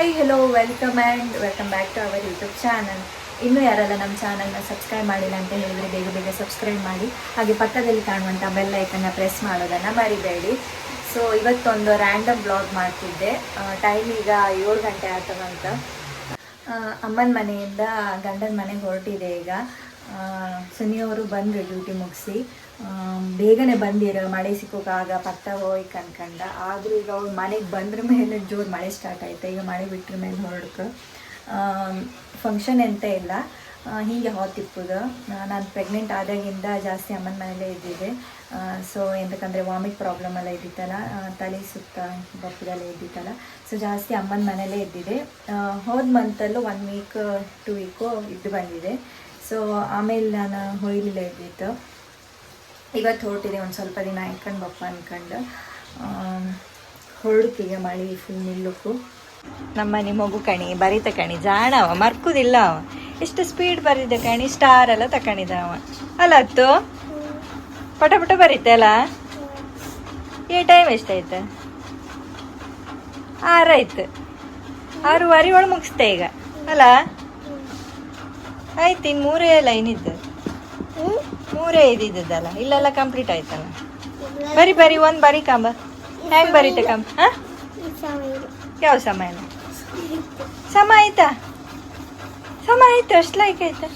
Hi hello welcome and welcome back to our YouTube channel ಇನ್ನೂ ಯಾರೆಲ್ಲ ನಮ್ಮ ಚಾನಲ್ನ ಸಬ್ಸ್ಕ್ರೈಬ್ ಮಾಡಿಲ್ಲ ಅಂತ ಹೇಳಿದರೆ ಬೇಗ ಬೇಗ ಸಬ್ಸ್ಕ್ರೈಬ್ ಮಾಡಿ. ಹಾಗೆ ಪಕ್ಕದಲ್ಲಿ ಕಾಣುವಂಥ ಬೆಲ್ ಐಕನ್ನ ಪ್ರೆಸ್ ಮಾಡೋದನ್ನು ಮರಿಬೇಡಿ. ಸೊ ಇವತ್ತೊಂದು ರ್ಯಾಂಡಮ್ ಬ್ಲಾಗ್ ಮಾಡ್ತಿದ್ದೆ. ಟೈಮ್ ಈಗ ಏಳು ಗಂಟೆ ಆಗ್ತದಂತ ಅಮ್ಮನ ಮನೆಯಿಂದ ಗಂಡನ ಮನೆಗೆ ಹೊರಟಿದೆ ಈಗ. ಸುನಿಯವರು ಬಂದರು ಡ್ಯೂಟಿ ಮುಗಿಸಿ. ಬೇಗನೆ ಬಂದಿರ. ಮಳೆ ಸಿಕ್ಕೋಕಾಗ ಪತ್ತ ಹೋಯ್ ಅನ್ಕಂಡ ಆದರೂ ಈಗ ಅವ್ರು ಮನೆಗೆ ಬಂದ್ರ ಮೇಲೆ ಜೋರು ಮಳೆ ಸ್ಟಾರ್ಟ್ ಆಯಿತು. ಈಗ ಮಳೆ ಬಿಟ್ಟ್ರ ಮೇಲೆ ಹೊರಡ್ಕ. ಫಂಕ್ಷನ್ ಎಂತ ಇಲ್ಲ. ಹೀಗೆ ಹೊತ್ತಿಪ್ಪುದು ನಾನು ಪ್ರೆಗ್ನೆಂಟ್ ಆದಾಗಿಂದ ಜಾಸ್ತಿ ಅಮ್ಮನ ಮನೇಲೇ ಇದ್ದಿದ್ದೆ. ಸೊ ಎಂತಕ್ಕಂದರೆ ವಾಮಿಟ್ ಪ್ರಾಬ್ಲಮ್ ಎಲ್ಲ ಇದ್ದಿತ್ತಲ್ಲ. ತಲೆ ಸುತ್ತ ಬಪ್ಪದೆಲ್ಲ ಇದ್ದಿತ್ತಲ್ಲ. ಸೊ ಜಾಸ್ತಿ ಅಮ್ಮನ ಮನೇಲೇ ಇದ್ದಿದೆ ಹೋದ ಮಂತಲ್ಲೂ ಒನ್ ವೀಕ್ ಟು ವೀಕು ಇದ್ದು ಬಂದಿದೆ. ಸೊ ಆಮೇಲೆ ನಾನು ಹೊಯ್ಲಿಲ್ಲ ಇದ್ದಿತ್ತು ಇವತ್ತು ಹೊರಟಿದೆ ಒಂದು ಸ್ವಲ್ಪ ದಿನ ಇಟ್ಕೊಂಡು ಬಪ್ಪ ಅನ್ಕೊಂಡು. ಹೊರಡ್ತೀಗ ಮಳೆ ಫುಲ್ ನಿಲ್ಲುಕು. ನಮ್ಮ ಮನೆ ಮಗು ಕಣಿ, ಬರೀತ ಕಣಿ ಜಾಣವ ಮರ್ಕುದಿಲ್ಲ ಅವ. ಎಷ್ಟು ಸ್ಪೀಡ್ ಬರೀದ ಕಣಿ ಸ್ಟಾರ್ ಎಲ್ಲ ತಕೊಂಡಿದ್ದ ಅವ. ಅಲ್ಲ ಹತ್ತು ಪಟ ಪಟ ಬರೀತೆ ಅಲ್ಲ? ಈ ಟೈಮ್ ಎಷ್ಟಾಯ್ತು? ಆರಾಯ್ತು ಆರೂವರೆ ಒಳಗೆ ಮುಗಿಸ್ತೆ ಈಗ. ಅಲ್ಲ? ಆಯ್ತು ಇನ್ನು ಮೂರೇ ಲೈನ್ ಏನಿದ್ದು ಮೂರೇ ಇದ್ದಿದ್ದಲ್ಲ? ಇಲ್ಲೆಲ್ಲ ಕಂಪ್ಲೀಟ್ ಆಯ್ತಲ್ಲ? ಬರಿ ಬರಿ ಒಂದು ಬರಿ ಕಾಂಬ. ಹೆಂಗ್ ಬರೀತೆ ಕಾಂಬ? ಹಾಂ? ಯಾವ ಸಮಯ ಸಮ ಆಯ್ತಾ? ಸಮ ಆಯ್ತು ಅಷ್ಟು ಲೈಕ್ ಆಯ್ತಾ?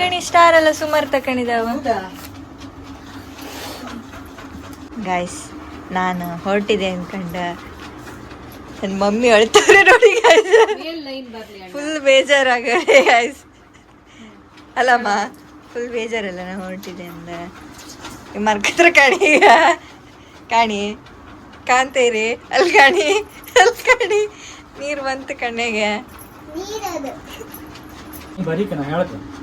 ಕಣಿ ಸ್ಟಾರ್ ಎಲ್ಲ ಸುಮಾರು ತಕೊಂಡಿದಾವ ಗಾಯ್ಸ್ ನಾನು ಹೊರಟಿದೆ ಅನ್ಕಂಡ. ನನ್ನ ಮಮ್ಮಿ ಅಳ್ತಾರೆ ನೋಡಿ ಗಾಯ್ಸ್ ಫುಲ್ ಬೇಜಾರಾಗದೆ ಗಾಯ್ಸ್ ಅಲ್ಲಮ್ಮ ಫುಲ್ ಬೇಜಾರಲ್ಲ ನಾನು ಹೊರಟಿದೆ ಅಂದ ಮರ್ಕತ್ರ ಕಾಣಿ ಈಗ. ಕಾಣಿ. ಕಾಣ್ತೇರಿ ಅಲ್ಲಿ ಕಾಣಿ. ಅಲ್ಲಿ ಕಾಣಿ. ನೀರು ಬಂತು ಕಣ್ಣೆಗೆ.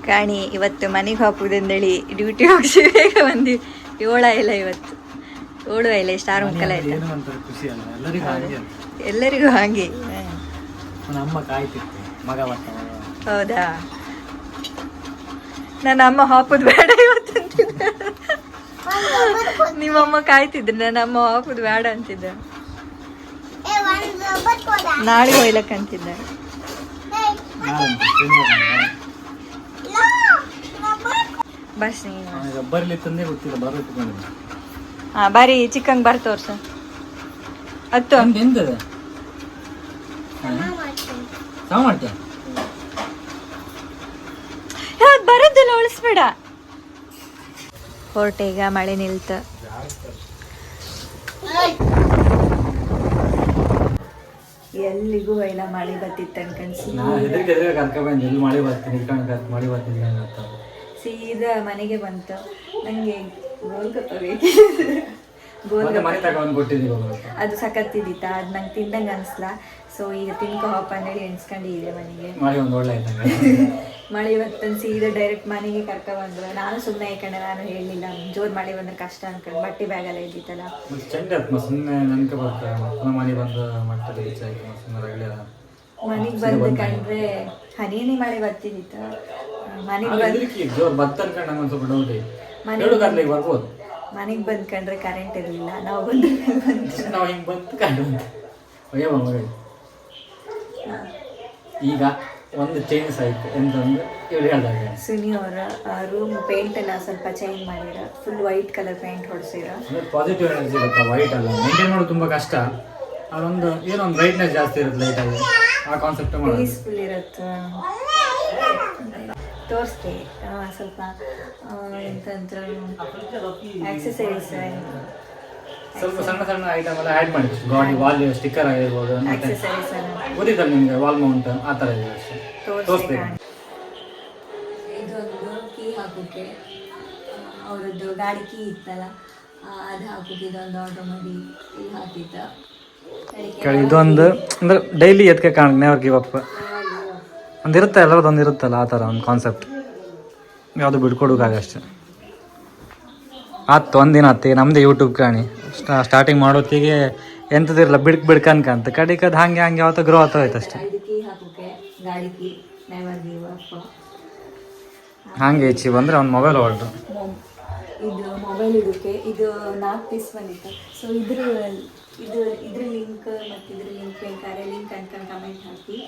ಕಾಣಿ ಇವತ್ತು ಮನೆಗೆ ಹಾಕುವುದಂದೇಳಿ ಡ್ಯೂಟಿ ಹೋಗಿಸಿ ಬೇಗ ಬಂದಿ ಏಳ ಇಲ್ಲ ಇವತ್ತು. ಏಳು ಇಲ್ಲ ಸ್ಟಾರ್ ಮುಕ್ಕಲ ಮಕ್ಕಳ ಎಲ್ಲರಿಗೂ ಹಾಗೆ ಅಲ್ಲ. ಎಲ್ಲರಿಗೂ ಹಾಗೆ ಹ. ನನ್ನ ಅಮ್ಮ ಕಾಯ್ತಿತ್ತು ಮಗ ಬರ್ತ ಮಗ ಹೌದಾ ನನ್ನ ಅಮ್ಮ ಹಾಪುದು ಬೇಡ ಇವತ್ತಂತಿದ್ದೆ ನಿಮ್ಮಮ್ಮ ಕಾಯ್ತಿದ್ರು ನನ್ನ ಅಮ್ಮ ಹಾಪುದು ಬೇಡ ಅಂತಿದ್ದೆ. ನಾಳೆ ಶನಿವಾರ. ಬಸ್ ಹಾ ಬಾರಿ ಚಿಕ್ಕಂಗ್ ಬಾರ್ ತೋರ್ಸ. ಹತ್ತು. ಎಂತ ಎಂತದ ಸಮ ಮಾಡ್ತೀಯ ಯಾವ್ದು ಬರೋದಿಲ್ಲ ಹೊರಟೀಗ ಈಗ ಮಳೆ ನಿಲ್ತ. ಎಲ್ಲಿಗೂ ಐನ ಮಳೆ ಬತ್ತಿತ್ತು ಅಂತ ಸೀದಾ ಮನೆಗೆ ಬಂತು. ನಂಗೆ ಗೋಲ್ಗಪ್ಪ ಬೇಕು. ಅದು ಸಖತ್ತಿದ್ದಿತ್ತ ಅದು ನಂಗೆ ತಿಂದಂಗೆ ಅನ್ಸ್ಲ. ಸೊ ಈಗ ತಿನ್ಕೊ ಹೋಪ ಅಂತೇಳಿ ಎಣ್ಸ್ಕೊಂಡಿದ್ದೆ ಮನೆಗೆ. ಮಳೆ ಇವತ್ತು ಸೀದಾ ಡೈರೆಕ್ಟ್ ಮನೆಗೆ ಕರ್ಕ ಬಂದ್ರು. ನಾನು ಸುಮ್ಮನೆ ಯಾಕಂದ್ರೆ ನಾನು ಹೇಳಲಿಲ್ಲ ಜೋರ್ ಮಳೆ ಬಂದ್ರೆ ಕಷ್ಟ ಅನ್ಕೊಂಡು ಬಟ್ಟೆ ಬ್ಯಾಗ್ ಎಲ್ಲ ಇದ್ದಿತ್ತಲ್ಲ ಮನೆಗೆ ಬಂದು ಕಂಡ್ರೆ ಹನಿ ಮಳೆ ಬರ್ತಿದ್ದಿತ್ತ. ಮನೆಗೆ ಬರ್ಬೋದು. ಮನೆಗೆ ಬಂದ್ಕೊಂಡ್ರೆ ಕರೆಂಟ್ ಇರಲಿಲ್ಲ ನಾವು ಬಂದು ಬಂದು ನಾವು ಹಿಂಗೆ ಬಂತು ಕಂಡು ಅಯ್ಯೋ ಮಗ ಈಗ ಒಂದು ಚೇಂಜ್ ಆಯಿತು ಎಂತಂದ್ರೆ ಇವ್ರು ಹೇಳ್ದಾಗ. ಸುನಿ ಅವರ ರೂಮ್ ಪೇಂಟ್ ಎಲ್ಲ ಸ್ವಲ್ಪ ಚೇಂಜ್ ಮಾಡಿರ ಫುಲ್ ವೈಟ್ ಕಲರ್ ಪೇಂಟ್ ಹೊಡ್ಸಿರ. ಪಾಸಿಟಿವ್ ಎನರ್ಜಿ ಇರುತ್ತೆ ವೈಟ್ ಅಲ್ಲ. ಮೇಂಟೈನ್ ಮಾಡೋದು ತುಂಬ ಕಷ್ಟ. ಅದೊಂದು ಏನೋ ಒಂದು ಬ್ರೈಟ್ನೆಸ್ ಜಾಸ್ತಿ ಇರುತ್ತೆ ಲೈಟಲ್ಲಿ ಆ ಕಾನ್ಸೆಪ್ಟ್ ಪೀಸ್ಫುಲ್ ಇರುತ್ತೆ? ತೋರಿಸ್ತೆ ಆ, ಸ್ವಲ್ಪ ಎಂತಂದ್ರೆ ಆಕ್ಸಸರೀಸ್ ಸ್ವಲ್ಪ ಸಣ್ಣ ಸಣ್ಣ ಐಟಮ್ ಎಲ್ಲ ಆ್ಯಡ್ ಮಾಡಿ ಗಾಡಿ ವಾಲ್ ಸ್ಟಿಕ್ಕರ್ ಆಗಿರ್ಬೋದು ಆಕ್ಸೆಸರೀಸ್ ಗೊತ್ತಿತ್ತಲ್ಲ ನಿಮಗೆ ವಾಲ್ ಮೌಂಟ್ ಆ ಥರ ಇದೆ ತೋರಿಸ್ಬೇಕು ಇದೊಂದು ಕೀ ಹಾಕೋಕೆ ಅವರದ್ದು ಗಾಡಿ ಕೀ ಇತ್ತಲ್ಲ ಅದು ಹಾಕೋಕೆ ಇದೊಂದು ಆರ್ಡರ್ ಮಾಡಿ ಕೀ ಹಾಕಿದ್ದ. ಕೇಳಿ ಇದೊಂದು ಅಂದ್ರೆ ಡೈಲಿ ಎತ್ಕೆ ಕಾಣ ನೆವರ್ ಗಿವ್ ಅಪ್ ಒಂದು ಇರುತ್ತೆ ಎಲ್ಲರದ್ದು ಒಂದು ಇರುತ್ತಲ್ಲ ಆ ಥರ ಒಂದು ಕಾನ್ಸೆಪ್ಟ್ ಯಾವುದು ಬಿಡ್ಕೊಡೋಕಾಗ ಆತ್ ಒಂದಿನ ಆತಿ ನಮ್ಮದೇ ಯೂಟ್ಯೂಬ್ ಕಾಣಿ. ಸ್ಟಾರ್ಟಿಂಗ್ ಮಾಡೋತ್ತಿಗೆ ಎಂಥದಿರಲ್ಲ ಬಿಡ್ಕ್ ಬಿಡ್ಕನ್ಕಂತ ಕಡಿಕದು ಹಾಗೆ ಹಂಗೆ ಯಾವತ್ತೋ ಗ್ರೋ ಆಗ್ತಾ ಹೋಯ್ತು ಅಷ್ಟೇ. ಹಾಗೆ ಹೆಚ್ಚಿ ಬಂದರೆ ಅವ್ನು ಮೊಬೈಲ್ ಹೊರಟು ಇದು ಮೊಬೈಲ್ ಇದಕ್ಕೆ ಇದು ನಾಲ್ಕು ಪೀಸ್ ಬಂದಿತ್ತು. ಸೊ ಇದ್ರ ಇದು ಇದ್ರ ಲಿಂಕ್ ಮತ್ತು ಇದ್ರ ಲಿಂಕ್ ಬೇಕಾದ್ರೆ ಲಿಂಕ್ ಅಂತ ಕಮೆಂಟ್ ಹಾಕಿ.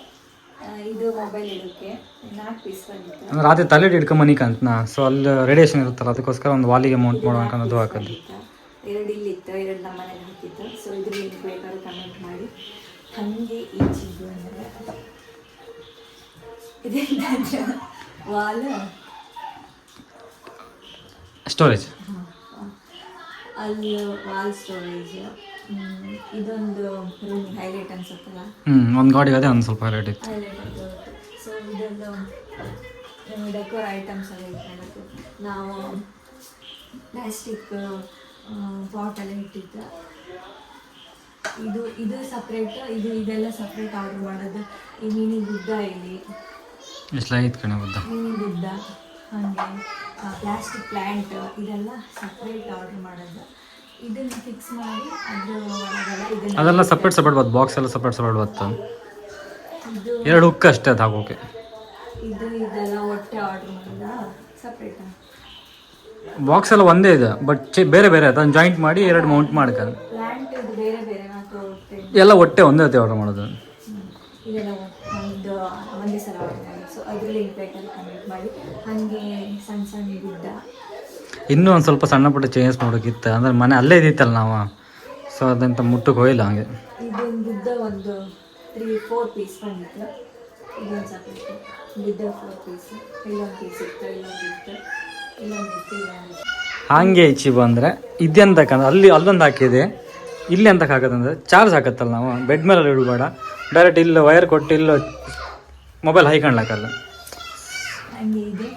ಇದು ಮೊಬೈಲ್ ಇರುತ್ತೆ ನಾಲ್ಕು ಪೀಸ್ ಬಂದಿತ್ತು. ಅಂದ್ರೆ ರಾತ್ರಿ ತಲೆ ಹಿಡ್ಕೊ ಮನಿಕ ಕಂತ ಸೊ ಅಲ್ಲಿ ರೇಡಿಯೇಷನ್ ಇರುತ್ತಲ್ಲ ಅದಕ್ಕೋಸ್ಕರ ಒಂದು ವಾಲಿಗೆ ಮೌಂಟ್ ಮಾಡೋಣ ಅದು ಹಾಕೋದು ಎರಡು ಇಲ್ಲಿತ್ತು ಎರಡು ನಮ್ಮ ಮನೇಲಿ ಹಾಕಿತ್ತು ಸೊ ಇದ್ರ ಲಿಂಕ್ ಬೇಕಾದ್ರೆ ಕಮೆಂಟ್ ಮಾಡಿ. ಹಾಗೆ ಈಚಿದ್ದು ಅಂದರೆ ಇದೆಂತಂದ್ರೆ ವಾಲ್ ಸ್ಟೋರೇಜ್ ಅಲ್ಲಿ ವಾಲ್ ಸ್ಟೋರೇಜ್ ಇದೊಂದು ರೂಮ್ ಹೈಲೈಟ್ ಅನ್ಸುತ್ತಲ್ಲ? ಒಂದು ಗಾಡಿಗೆ ಅದೇ ಒಂದು ಸ್ವಲ್ಪ ಇತ್ತು. ಹೈಲೈಟ್ ಅಂತ ಸೊ ಇದೊಂದು ಡೆಕೋರ್ ಐಟಮ್ಸ್ ಎಲ್ಲ ಇಟ್ಕೊಳ್ಳೋದು ನಾವು ಪ್ಲಾಸ್ಟಿಕ್ ಪಾಟೆಲ್ಲ ಇಟ್ಟಿದ್ದು. ಇದು ಇದು ಸಪ್ರೇಟ್ ಇದು ಇದೆಲ್ಲ ಸಪ್ರೇಟ್ ಆರ್ಡರ್ ಮಾಡೋದು. ಈ ಮಿನಿ ಗುಡ್ಡ ಇಲ್ಲಿ. ಎಷ್ಟು ಐದು ಕಣೆ ಮಿನಿ ಗುಡ್ಡ ಹಾಗೆ ಪ್ಲಾಸ್ಟಿಕ್ ಪ್ಲ್ಯಾಂಟ್ ಇದೆಲ್ಲ ಸಪ್ರೇಟ್ ಆರ್ಡರ್ ಮಾಡೋದು. ಇದನ್ನು ಫಿಕ್ಸ್ ಮಾಡಿ ಅದ್ರ ಒಳಗೆಲ್ಲ ಇದನ್ನ ಅದೆಲ್ಲ ಸಪ್ರೇಟ್ ಸಪ್ರೇಟ್ ಬತ್ತು ಬಾಕ್ಸ್ ಎಲ್ಲ ಸಪ್ರೇಟ್ ಸಪ್ರೇಟ್ ಬತ್ತು ಇದು ಎರಡು ಹುಕ್ ಅಷ್ಟೇ ಅದು ಹಾಕೋಕೆ. ಇದು ಇದೆಲ್ಲ ಒಟ್ಟೆ ಆರ್ಡರ್ ಮಾಡೋದಾ ಸಪ್ರೇಟಾ ಬಾಕ್ಸ್ ಎಲ್ಲ ಒಂದೇ ಇದೆ ಬಟ್ ಬೇರೆ ಬೇರೆ ಅದನ್ನು ಜಾಯಿಂಟ್ ಮಾಡಿ ಎರಡು ಮೌಂಟ್ ಮಾಡ್ಕ. ಇದು ಬೇರೆ ಬೇರೆ ಎಲ್ಲ ಒಟ್ಟೆ ಒಂದೇ ಐತೆ ಆರ್ಡರ್ ಮಾಡೋದು. ಇದೆಲ್ಲ ಒಂದು ಒಂದೇ ಸಲ ಆರ್ಡರ್ ಮಾಡಿ. ಸೊ ಅದ್ರಲ್ಲಿ ಕಮೆಂಟ್ ಮಾಡಿ. ಹಾಗೆ ಸಣ್ಣ ಸಣ್ಣ ಗುಡ್ಡ. ಇನ್ನೂ ಒಂದು ಸ್ವಲ್ಪ ಸಣ್ಣ ಪುಟ್ಟ ಚೇಂಜಸ್ ಮಾಡೋಕ್ಕಿತ್ತು ಅಂದ್ರೆ ಮನೆ ಅಲ್ಲೇ ಇದ್ದಿತ್ತಲ್ಲ ನಾವು. ಸೊ ಅದಂತ ಮುಟ್ಟಕ್ಕೆ ಹೋಗಿಲ್ಲ ಹಂಗೆ. ಇದೊಂದು ಒಂದು ತ್ರೀ ಫೋರ್ ಪೀಸ್ ಬಂದಿತ್ತು. ಇದೊಂದು ಸಪ್ರೇಟ್ ಗುಡ್ಡ ಫೋರ್ ಪೀಸ್ ಇಲ್ಲೊಂದು ಪೀಸ್ ಇತ್ತು ಇಲ್ಲೊಂದು ಇತ್ತು. ಇಲ್ಲೊಂದು ಇತ್ತು ಇಲ್ಲೊಂದು ಹಾಗೆ ಇಚ್ಚಿ ಬಂದರೆ ಇದೆಂತಕ್ಕಂದ್ರೆ ಅಲ್ಲಿ ಅಲ್ಲೊಂದು ಹಾಕಿದೆ. ಇಲ್ಲಿ ಅಂತ ಹಾಕೋದಂದ್ರೆ ಚಾರ್ಜ್ ಹಾಕತ್ತಲ್ಲ ನಾವು. ಬೆಡ್ ಮೇಲೆ ಇಡಬೇಡ. ಡೈರೆಕ್ಟ್ ಇಲ್ಲಿ ವೈರ್ ಕೊಟ್ಟು ಇಲ್ಲಿ ಮೊಬೈಲ್ ಹೈಕೊಂಡ್ಲಾಕಲ್ಲ ಹಂಗೆ ಇದೆ.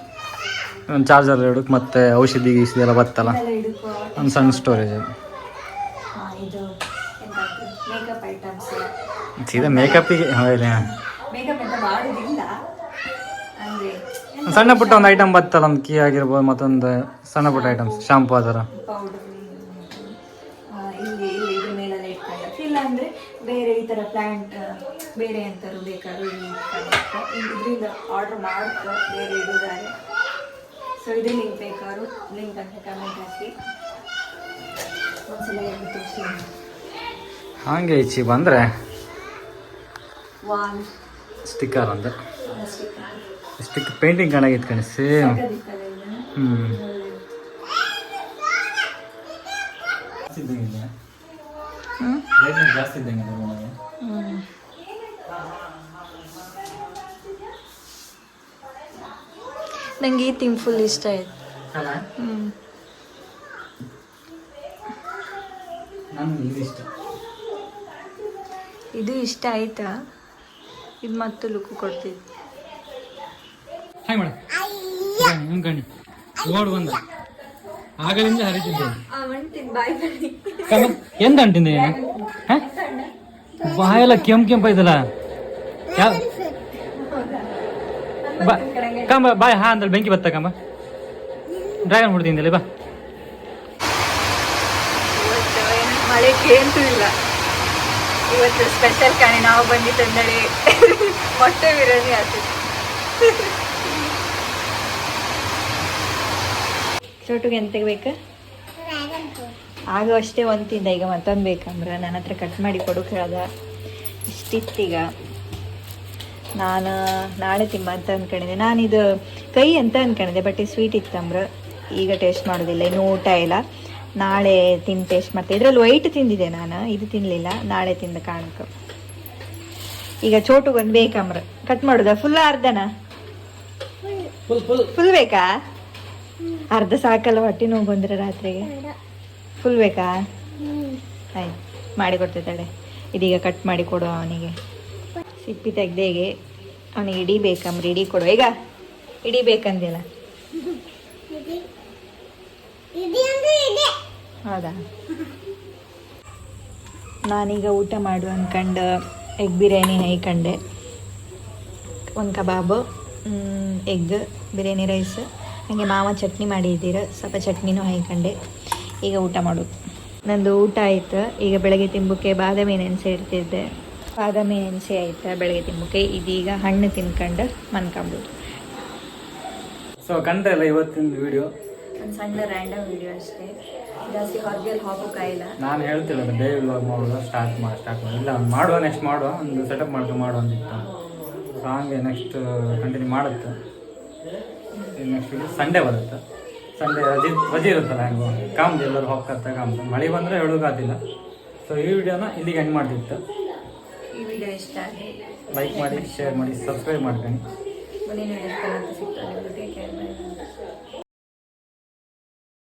ಚಾರ್ಜರ್ ಇಡಕ್ಕೆ ಮತ್ತೆ ಔಷಧಿ ಗೀಸಿದೆಲ್ಲ ಬತ್ತಲ್ಲ? ಒಂದು ಸಣ್ಣ ಸ್ಟೋರೇಜ್ ಸೀದಾ ಮೇಕಪ್ಪಿಗೆ ಸಣ್ಣ ಪುಟ್ಟ ಒಂದು ಐಟಮ್ ಬತ್ತಲ್ಲ ಒಂದು ಕೀ ಆಗಿರ್ಬೋದು ಮತ್ತೊಂದು ಸಣ್ಣ ಪುಟ್ಟ ಐಟಮ್ಸ್ ಶಾಂಪು ಅದರ ಬೇರೆ ಈ ತರ ಪ್ಲಾಂಟ್ ಬೇರೆ ಎಂತಾರು ಬೇಕಾದ್ರೂ ಇದರಿಂದ ಆರ್ಡರ್ ಮಾಡ್ತಾರೆ ಬೇರೆ ಇಡುತ್ತಾರೆ ಸೊ ಇದು ಲಿಂಕ್ ಬೇಕಾದ್ರು ಲಿಂಕ್ ಅಂತ ಕಮೆಂಟ್ ಹಾಕಿ ಒಂದ್ಸಲ ಎದ್ದು ತೋರಿಸಿ ಹಾಗೆ ಬಂದರೆ ವಾಲ್ ಸ್ಟಿಕ್ಕರ್ ಅಂತ. ಸ್ಟಿಕ್ ಪೇಂಟಿಂಗ್ ಕಾಣಾಗಿತ್ತು ಕಣ ಸೇಮ್ ಹ್ಞೂ ಜಾಸ್ತಿ ಇದ್ದಂಗೆ ನಂಗೆ ಈ ಥೀಮ್ ಫುಲ್ ಇಷ್ಟ ಆಯ್ತು. ನನಗೆ ಇದು ಇಷ್ಟ. ಇದು ಇಷ್ಟ ಆಯ್ತಾ? ಇದು ಮತ್ತೆ ಲುಕ್ ಕೊಡ್ತೀವಿ. ಮೇಡಮ್ ಓಡ್ ಬಂದ. ಆಗಲಿಂದ ಎಂತ ಅಂಟಿಂದೆ ಬಾಯೆಲ್ಲ ಕೆಂಪ್ ಕೆಂಪ್ ಯಾವ ಬಾ ಕಂಬ ಬಾಯ್ ಹಾ ಅಂದಲ್ಲಿ ಬೆಂಕಿ ಬತ್ತ ಕಂಬ? ಡ್ರ್ಯಾಗನ್ ಹೊಡ್ದಿಂದಲೇ ಬಾ. ಇವತ್ತು ಏನು ಮಳೆ ಕೇಂತೂ ಇಲ್ಲ. ಇವತ್ತು ಸ್ಪೆಷಲ್ ಕಾಣಿ ನಾವು ಬಂದಿತ್ತಂದಳಿ ಮೊಟ್ಟೆ ಬಿರಿಯಾನಿ ಆಗ್ತಿತ್ತು ಚೋಟುಗೆ ಎಂತ ಬೇಕು ಆಗ ಅಷ್ಟೇ ಒಂದು ತಿಂದ ಈಗ ಮತ್ತೊಂದು ಬೇಕಂದ್ರೆ. ನನ್ನ ಹತ್ರ ಕಟ್ ಮಾಡಿ ಕೊಡು ಕೇಳ್ದ. ಇಷ್ಟಿತ್ತೀಗ. ನಾನು ನಾಳೆ ತಿಮ್ಮ ಅಂತ ಅನ್ಕೊಂಡಿದ್ದೆ. ನಾನಿದು ಕೈ ಅಂತ ಅಂದ್ಕೊಂಡಿದ್ದೆ ಬಟ್ ಈ ಸ್ವೀಟ್ ಇತ್ತಂಬ್ರ ಈಗ ಟೇಸ್ಟ್ ಮಾಡೋದಿಲ್ಲ ಇನ್ನೂ ಊಟ ಇಲ್ಲ. ನಾಳೆ ತಿಂದು ಟೇಸ್ಟ್ ಮಾಡ್ತೆ. ಇದರಲ್ಲಿ ವೈಟ್ ತಿಂದಿದೆ ನಾನು ಇದು ತಿನ್ನಲಿಲ್ಲ ನಾಳೆ ತಿಂದ ಕಾಣಕ ಈಗ ಚೋಟು ಒಂದು ಬೇಕಂಬ್ರ ಕಟ್ ಮಾಡೋದಾ? ಫುಲ್ ಅರ್ಧನಾ? ಫುಲ್ ಫುಲ್ ಫುಲ್ ಬೇಕಾ? ಅರ್ಧ ಸಾಕಲ್ಲ ಹೊಟ್ಟೆ ನೋವು ಬಂದ್ರೆ ರಾತ್ರಿಗೆ. ಫುಲ್ ಬೇಕಾ? ಆಯ್ತು. ಮಾಡಿ ಕೊಡ್ತೈತಾಳೆ ಇದೀಗ ಕಟ್ ಮಾಡಿ ಕೊಡುವ ಅವನಿಗೆ. ಸಿಪ್ಪಿ ತೆಗ್ದೇಗೆ ಅವನಿಗೆ ಇಡೀ ಬೇಕಂಬ್ರಿ ಇಡೀ ಕೊಡು. ಈಗ ಇಡೀ ಬೇಕಂದಿಲ್ಲ ಹೌದಾ? ನಾನೀಗ ಊಟ ಮಾಡು ಅಂದ್ಕೊಂಡು ಎಗ್ ಬಿರಿಯಾನಿ ಹೈಕಂಡೆ ಒಂದು ಕಬಾಬ್ ಎಗ್ ಬಿರಿಯಾನಿ ರೈಸ್ ಹಂಗೆ ಮಾವ ಚಟ್ನಿ ಮಾಡಿದ್ದೀರ ಸ್ವಲ್ಪ ಚಟ್ನಿನೂ ಹೈಕಂಡೆ ಈಗ ಊಟ ಮಾಡೋದು ನಂದು ಊಟ ಆಯಿತು. ಈಗ ಬೆಳಗ್ಗೆ ತಿಂಬಕ್ಕೆ ಬಾದಾಮಿ ನೆನೆಸಿ ಇಡ್ತಿದ್ದೆ ಬಾದಾಮಿ ಹೆಂಚೆ ಆಯ್ತು ಬೆಳಗ್ಗೆ ತಿಂಬುಕ್ಕೆ ಇದೀಗ ಹಣ್ಣು ತಿನ್ಕೊಂಡು ಮನ್ಕೊಂಬೋದು. ಸೊ ಕಂಡ್ರಲ್ಲ ಇವತ್ತಿನ ವಿಡಿಯೋ ಒಂದು ಸಣ್ಣ ರ್ಯಾಂಡಮ್ ವಿಡಿಯೋ ಅಷ್ಟೇ. ಜಾಸ್ತಿ ಹೊರಗೆಲ್ಲ ಹೋಗೋಕ್ಕಾಗಿಲ್ಲ ನಾನು ಹೇಳ್ತಿಲ್ಲ ಡೇ ವ್ಲಾಗ್ ಮಾಡೋದು ಸ್ಟಾರ್ಟ್ ಮಾಡಿ ಸ್ಟಾರ್ಟ್ ಮಾಡಿ ಇಲ್ಲ ಮಾಡುವ ನೆಕ್ಸ್ಟ್ ಮಾಡುವ ಒಂದು ಸೆಟಪ್ ಮಾಡ್ಕೊಂಡು ಮಾಡುವ ಅಂತಿತ್ತು. ಸೊ ಹಂಗೆ ನೆಕ್ಸ್ಟ್ ಕಂಟಿನ್ಯೂ ಮಾಡುತ್ತೆ. ನೆಕ್ಸ್ಟ್ ಸಂಡೇ ಬರುತ್ತೆ. ಸಂಡೇ ರಜೆ ರಜೆ ಇರುತ್ತಲ್ಲ ಹೆಂಗೋ ಕಾಮ್ದು ಎಲ್ಲರೂ ಹೋಗ್ತಾರೆ ಕಾಮ್ದು ಮಳೆ ಬಂದರೆ ಹೇಳೋಕ್ಕಾಗಿಲ್ಲ ಸೊ ಈ ವಿಡಿಯೋನ ಇಲ್ಲಿಗೆ ಹೆಂಗೆ ಮಾಡ್ತಿತ್ತು. ವಿಡಿಯೋ ಇಷ್ಟ ಆಗಿ ಲೈಕ್ ಮಾಡಿ ಶೇರ್ ಮಾಡಿ ಸಬ್ಸ್ಕ್ರೈಬ್ ಮಾಡ್ಕೊಂಡು ಮುಂದಿನ ವಿಡಿಯೋ ಸಿಗ್ತದೆ